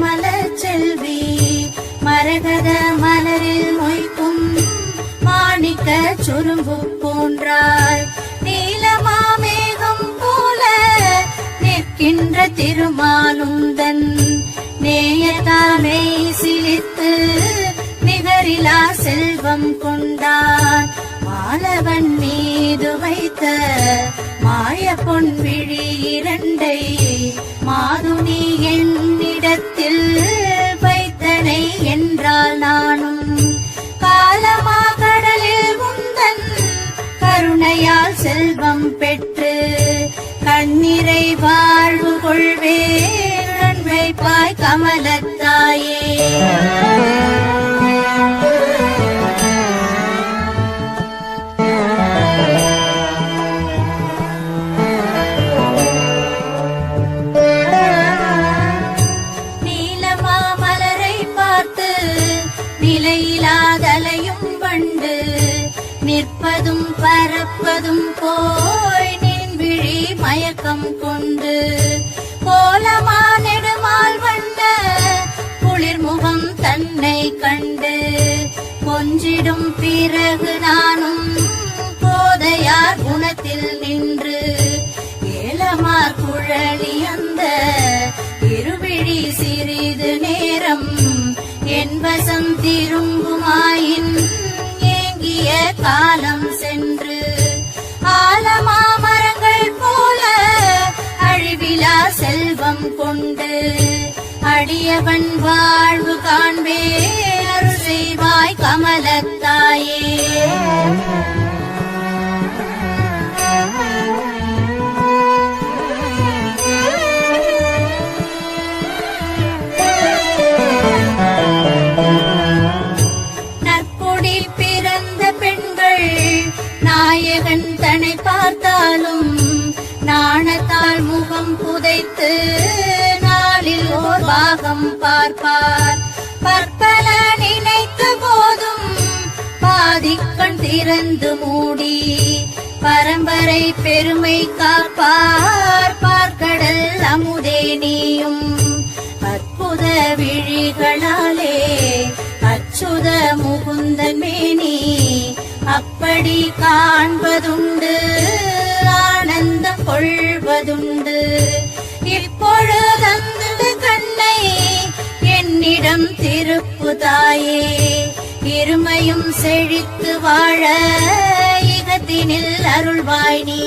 மலர் செல்வி மரகத மலரில் மொய்க்கும் மாணிக்க சுரும்பு போன்றாய் நீலமாமேகம் போல நிற்கின்ற திருமாலுந்தன் நேயதாமே சிலித்து நிகரிலா செல்வம் கொண்டான் மாலவன் மீது வைத்த மாய பொன் விழி இரண்டை மாதுனி என்னிடத்தில் கொஞ்சிடும் பிறகு நானும் போதையார் குணத்தில் நின்று ஏலமார் குழலி அந்த இருவிழி சிறிது நேரம் என் வசம் திரும்புமாயின் ஏங்கிய காலம் சென்று ஆலமா மரங்கள் போல அழிவிலா செல்வம் கொண்டு அடியவன் வாழ்வு காண்பே செய்வாய் கமலத்தாயே. திறந்து மூடி பரம்பரை பெருமை காப்பார் பார்க்கடல் அமுதே நீயும். அற்புத விழிகளாலே அச்சுத முகுந்தன் மேனி அப்படி காண்பதுண்டு ஆனந்தம் கொள்வதுண்டு. இப்பொழுதந்து கண்ணை என்னிடம் திருப்புதாயே. இருமையும் செழித்து இகத்தினில் அருள்வாய் நீ.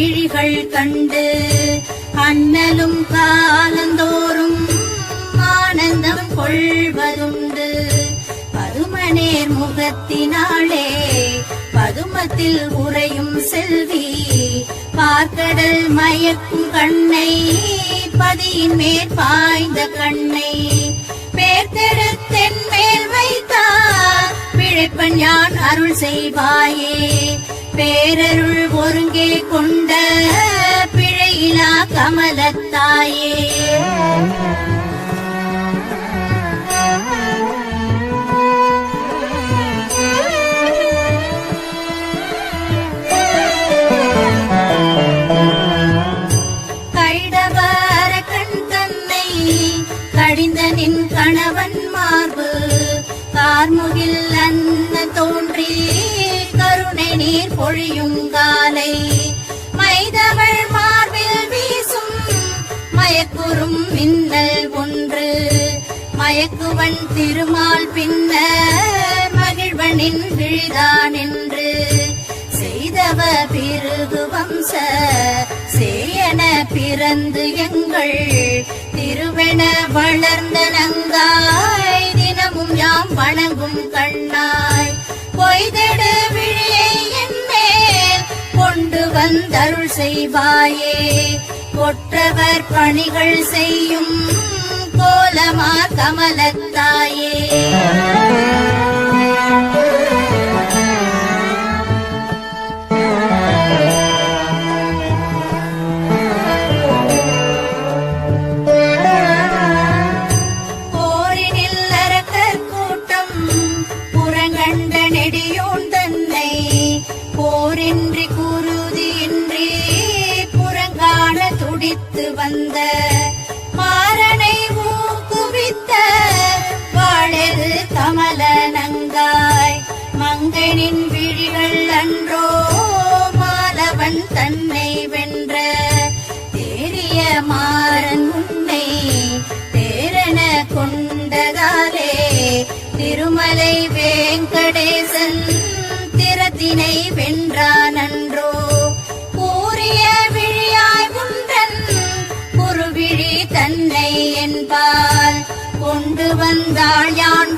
விழிகள் கண்டு அண்ணலும் காலந்தோறும் ஆனந்தம் கொள்வதுண்டு. பதுமனேர் முகத்தினாலே பதுமத்தில் உறையும் செல்வி பார்க்கடல் மயக்கும் கண்ணை பதியின் மேற் பாய்ந்த கண்ணை. பேர்த்தெடுத்தென் மேல் வைத்தார் பிழைப்பன் யான் அருள் செய்வாயே. பேரருள் ஒருங்கே கொண்ட பிழையிலா கமலத்தாயே. நீர் பொழியுங்காலை மைதவள் மார்பில் வீசும் மயக்குறும் மின்னல் ஒன்று. மயக்குவன் திருமால் பின்ன மகிழ்வனின் விழிதான் என்று செய்தவ பிறகு வம்ச சேயன பிறந்து எங்கள். திருவென வளர்ந்த நங்காய் தினமும் யாம் வணங்கும் கண்ணாய். பொய்தெடு விழியை கொண்டு வந்தருள் செய்வாயே. கொற்றவர் பணிகள் செய்யும் கோலமா கமலத்தாயே. மங்கனின் விழிகள் அன்றோ மாலவன் தன்னை வென்ற தேறிய மாறன் உன்னை தேரன கொண்டதாலே திருமலை வேங்கடேசன் திறத்தினை வென்றான் அன்றோ. கூறிய விழியாய் குன்றன் குருவிழி தன்னை என்பால் கொண்டு வந்தாள் யான்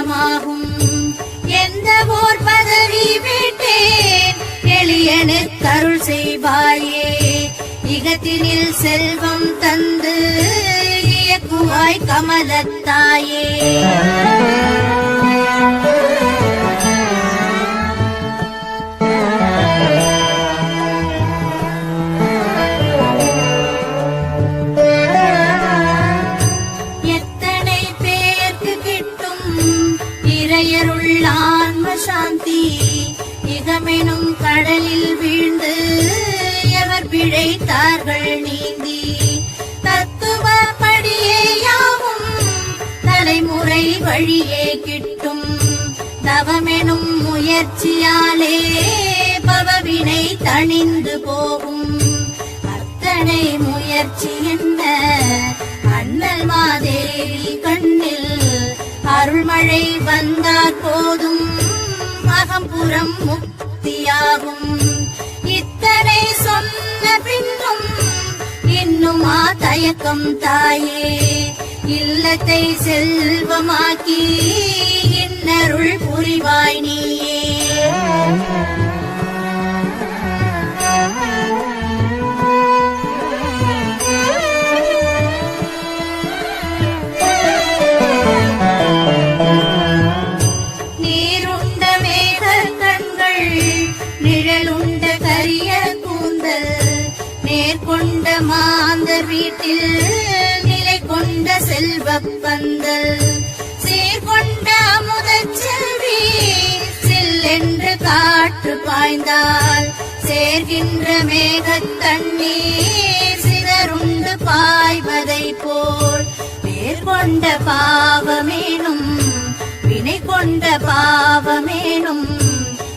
தங்கமாகும் எந்த ஓர் பதவி விட்டேன். எளியனு கருள் செய்வாயே. இகத்தினில் செல்வம் தந்து இயக்குவாய் கமலத்தாயே வழியே கிட்டும் தவமெனும் முயற்சியாலே பவவினை தணிந்து போகும். அத்தனை முயற்சி என்ன? அண்ணல் மாதேவி கண்ணில் அருள்மழை வந்தார் போதும். அகம்புறம் முக்தியாகும். இத்தனை சொன்ன பின்னும் இன்னுமா தயக்கம் தாயே. இல்லத்தை செல்வமாக்கி இன்னருள் புரிவாய் நீயே. சேர்கின்ற மேகத் தண்ணீர் சிதறுண்டு பாய்வதை போல். மேற்கொண்ட பாவமேனும் வினை கொண்ட பாவமேனும்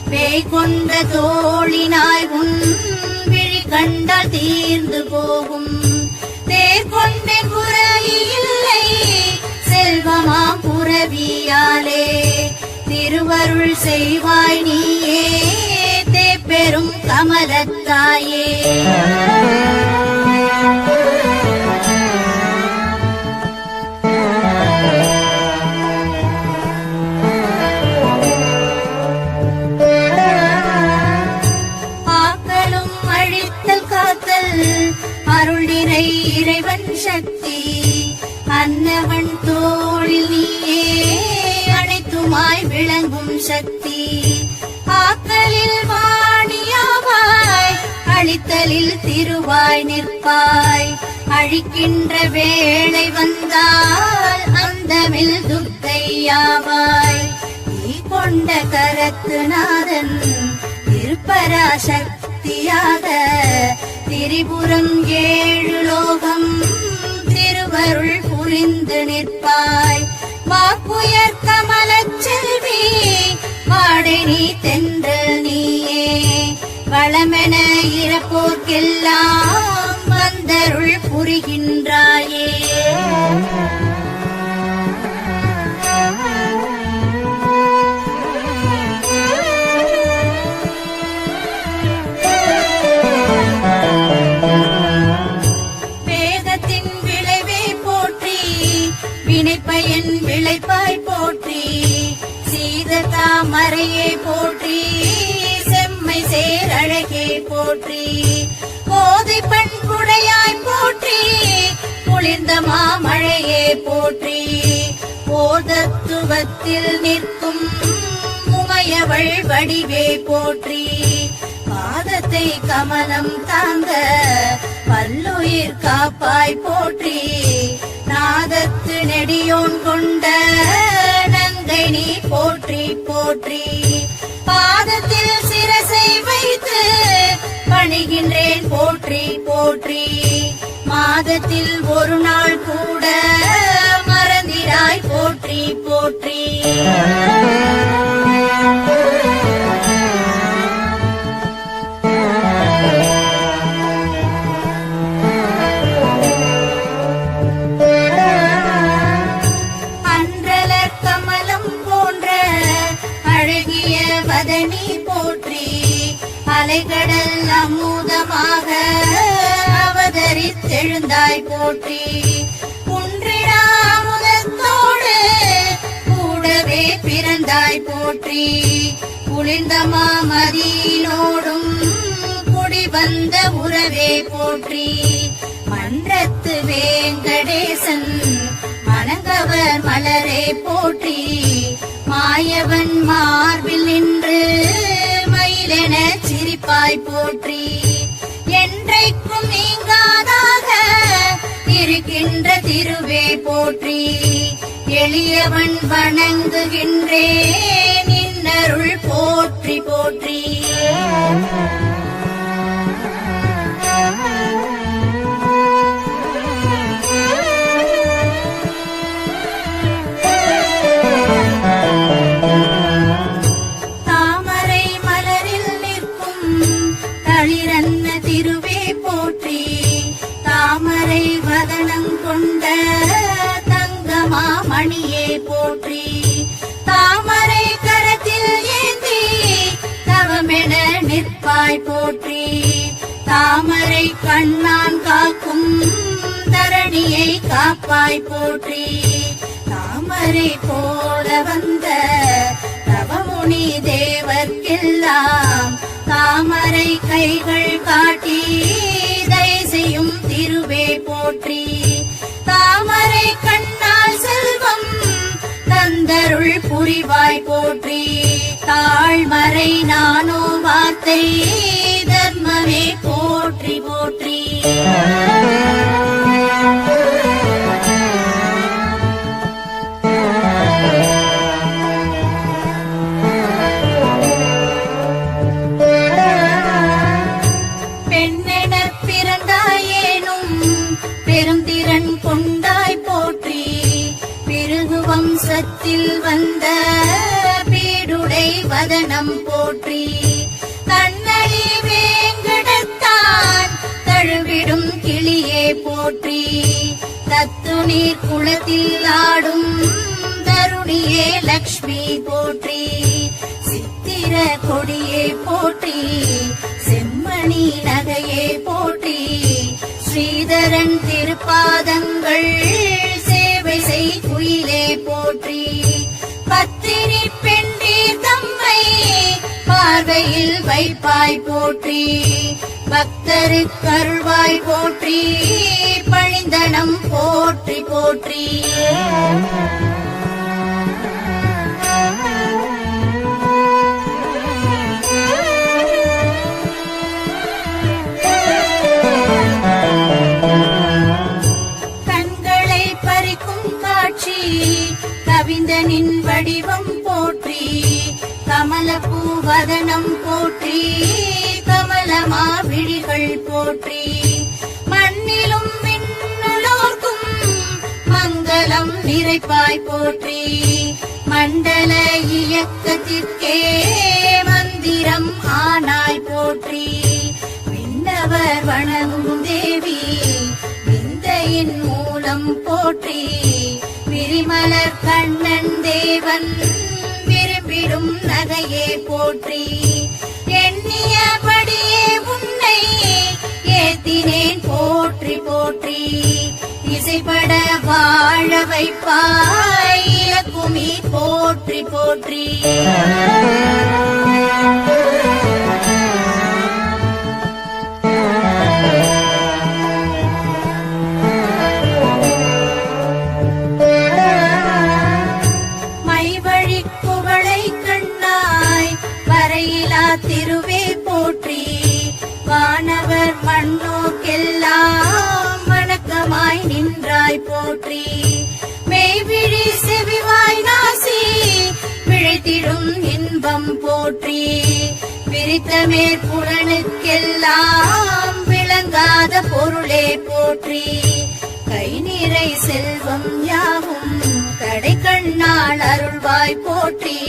பேய் கொண்ட தோழினாய் உன் விழி கண்டால் தீர்ந்து போகும். தேர் கொண்டே புறவி இல்லை செல்வமா புறவியாலே. திருவருள் செய்வாய் நீயே பெரும் கமலத்தாயே. அருள் நிறை இறைவன் சக்தி. அன்னவன் தோளில் நீயே அனைத்துமாய் விளங்கும் சக்தி. ஆக்கலில் வா அழித்தலில் திருவாய் நிற்பாய். அழிக்கின்ற வேளை வந்தால் அந்தமில் துர்க்கையாவாய் நீ கொண்ட கரத்து நாதன் திருப்பராசக்தியாக. திரிபுரம் ஏழு லோகம் திருவருள் புரிந்து நிற்பாய். வாக்குயர் கமலச் செல்வி வாடை நீ தென்றல் நீயே. வளமென இறப்போர்க்கெல்லாம் வந்தருள் புரிகின்றாயே. போற்றி கோதை பண்புடையாய் போற்றி குளிர்ந்த மாமழையே போற்றி. போதத்துவத்தில் நிற்கும் உமையவள் வடிவே போற்றி. பாதத்தை கமலம் தாங்க பல்லுயிர் காப்பாய் போற்றி. நாதத்து நெடியோன் கொண்ட நங்கை நீ போற்றி போற்றி. பாதத்தில் பணிகின்றேன் போற்றி போற்றி. மாதத்தில் ஒரு நாள் கூட மறந்திராய் போற்றி போற்றி. போற்றி குன்றிடா அமுதத்தோடு கூடவே பிறந்தாய் போற்றி. குளிர்ந்த மாமதியினோடும் குடி வந்த உறவே போற்றி. மன்றத்து வேங்கடேசன் மணங்கவர் மலரே போற்றி. மாயவன் மார்பில் நின்று மயிலென சிரிப்பாய் போற்றி. என்றைக்கும் நீங்காதாக இருக்கின்ற திருவே போற்றி. எளியவன் வணங்குகின்றேன் நின்னருள் போற்றி போற்றி. கைகள் காட்டி தயசெய்யும் திருவே போற்றி. தாமரை கண்ணால் செல்வம் தந்தருள் புரிவாய் போற்றி. தாழ்மறை நானோ வார்த்தை தர்மமே போற்றி போற்றி. போற்றி. தன்னடி வேங்கடத்தான் தழுவிடும் கிளியே போற்றி. தத்து நீர் குளத்தில் ஆடும் தருணியே லக்ஷ்மி போற்றி. சித்திர கொடியே போற்றி செம்மணி நகையே போற்றி. ஸ்ரீதரன் திருப்பாதங்கள் சேவை செய் குயிலே போற்றி. பத்தினி பெண்டீர் தம்மை பார்வையில் வைப்பாய் போற்றி. பக்தருக்கு அருள்வாய் போற்றி. பழிந்தனம் போற்றி போற்றி. உழைப்பாய் போற்றி. மண்டல இயக்கத்திற்கே மந்திரம் ஆனாய் போற்றி. விண்ணவர் வணங்கும் தேவி விந்தையின் மூலம் போற்றி. விரிமலர் கண்ணன் தேவன் விரும்பிடும் நகையே போற்றி. எண்ணியபடியே உன்னை ஏத்தினேன் போற்றி போற்றி. இசைப்பட வாழ வைப்பாய் இலக்குமி போற்றி போற்றி. பிம்பம் போற்றி. பிரித்த மேற்புலனுக்கெல்லாம் விளங்காத பொருளே போற்றி. கை நிறை செல்வம் யாவும் கடை கண்ணால் அருள்வாய் போற்றி.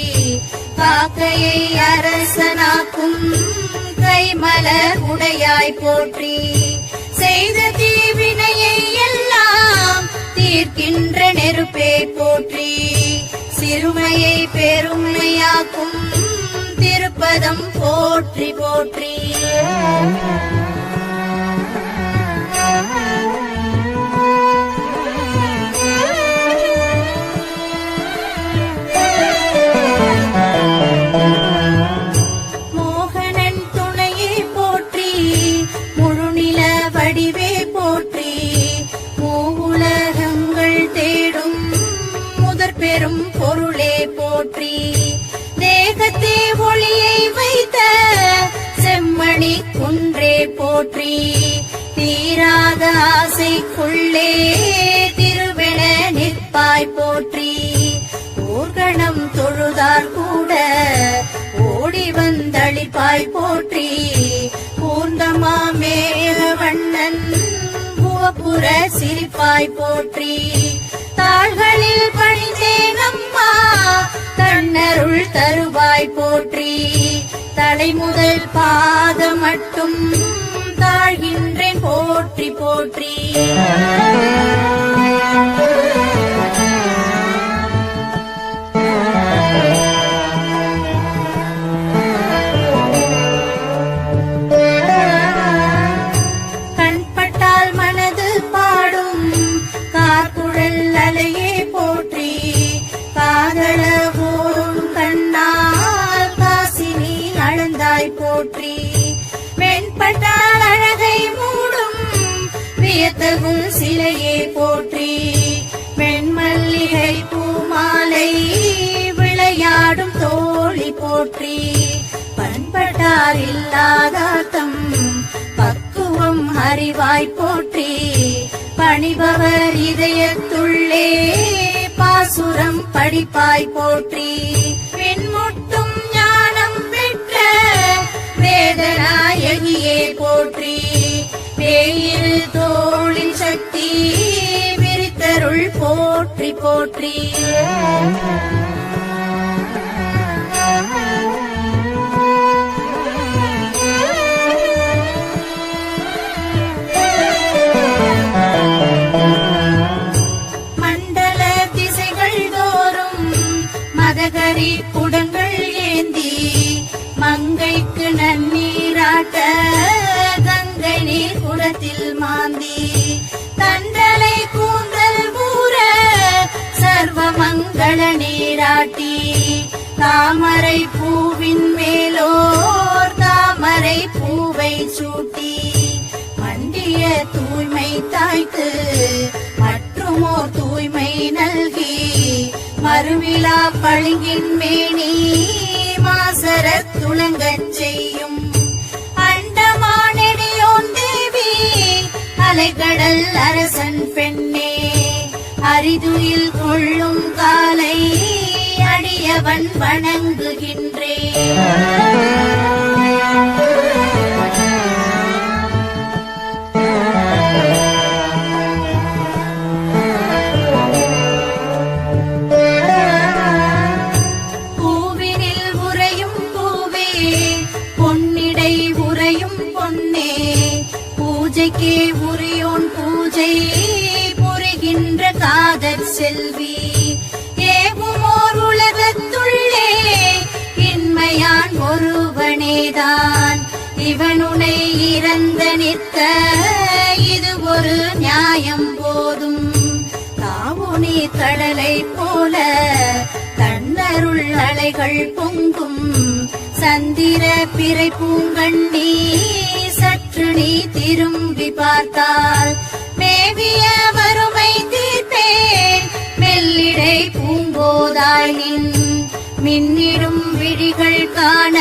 காக்கையை அரசனாக்கும் கைமலர் உடையாய் போற்றி. செய்த தீவினையை எல்லாம் தீர்க்கின்ற நெருப்பே போற்றி. சிறுமையை பெருமையாக்கும் திருப்பதம் போற்றி போற்றி. பூர்ணமா வண்ணன் புவப்புற சிரிப்பாய் போற்றி. தாள்களில் பணிந்தேனம்மா தன்னருள் தருவாய் போற்றி. தலை முதல் பாதம் மட்டும் தாழ்கின்றேன் போற்றி போற்றி. அளந்தாய் போற்றி. வெண்பட்டால் அழகை மூடும். வியத்தகும் சிலையே போற்றி. வெண்மல்லிகை பூமாலை விளையாடும் தோழி போற்றி. பண்பட்டார் இல்லாதாத்தம் பக்குவம் அறிவாய் போற்றி. பணிபவர் இதயத்துள்ளே பாசுரம் படிப்பாய் போற்றி. வேதநாயகியே போற்றி வேயில் தோளின் சக்தி பிரித்தருள் போற்றி போற்றி. அருவிழா பழுங்கின் மேனி மாசர துளங்கச் செய்யும். அண்டமானடியோன் தேவி அலைக்கடல் அரசன் பெண்ணே. அரிதுயில் கொள்ளும் காலை அடியவன் வணங்குகின்றே. புரிகின்ற செல்வி செல்வி ஓர் உலகத்துள்ளே இன்மையான் ஒருவனேதான். இவனுனை இறந்த நிற்க இது ஒரு நியாயம் போதும். தாவுனி கடலை போல தன்னருள் அலைகள் பொங்கும். சந்திர பிறை பூங்கண்ணி சற்று நீ திரும்பி பார்த்தால் மேவிய வறுமை தீர்த்தேன் மெல்லிடை பூங்கோதாய் நின். மின்னிடும் விழிகள் காண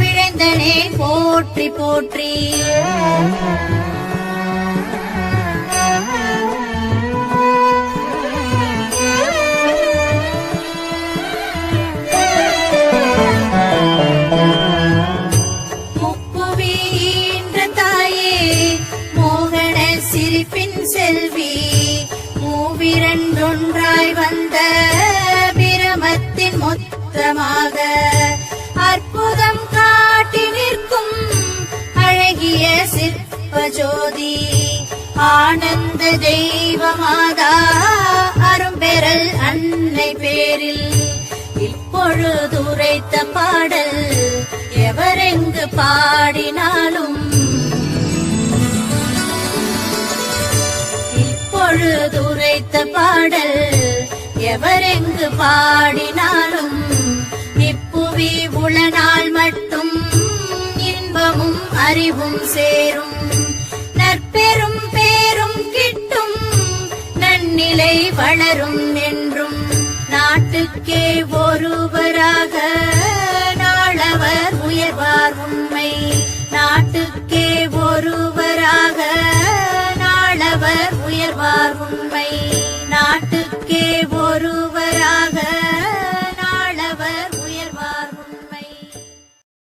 விழைந்தனே போற்றி போற்றி. தெய்வமாதா அரும்பெறல் அன்னை பேரில். இப்பொழுது உரைத்த பாடல் எவரெங்கு பாடினாலும். இப்பொழுது உரைத்த பாடல் எவரெங்கு பாடினாலும். இப்புவி உளனால் மட்டும் இன்பமும் அறிவும் சேரும். நற்பெரும் பேரும் கிட்ட நன்னிலை வளரும் என்றும் நாட்டுக்கே ஒருவராக நாளவர் உயர்வார் உண்மை. நாட்டுக்கே ஒருவராக நாளவர் உயர்வார் உண்மை. நாட்டுக்கே ஒருவராக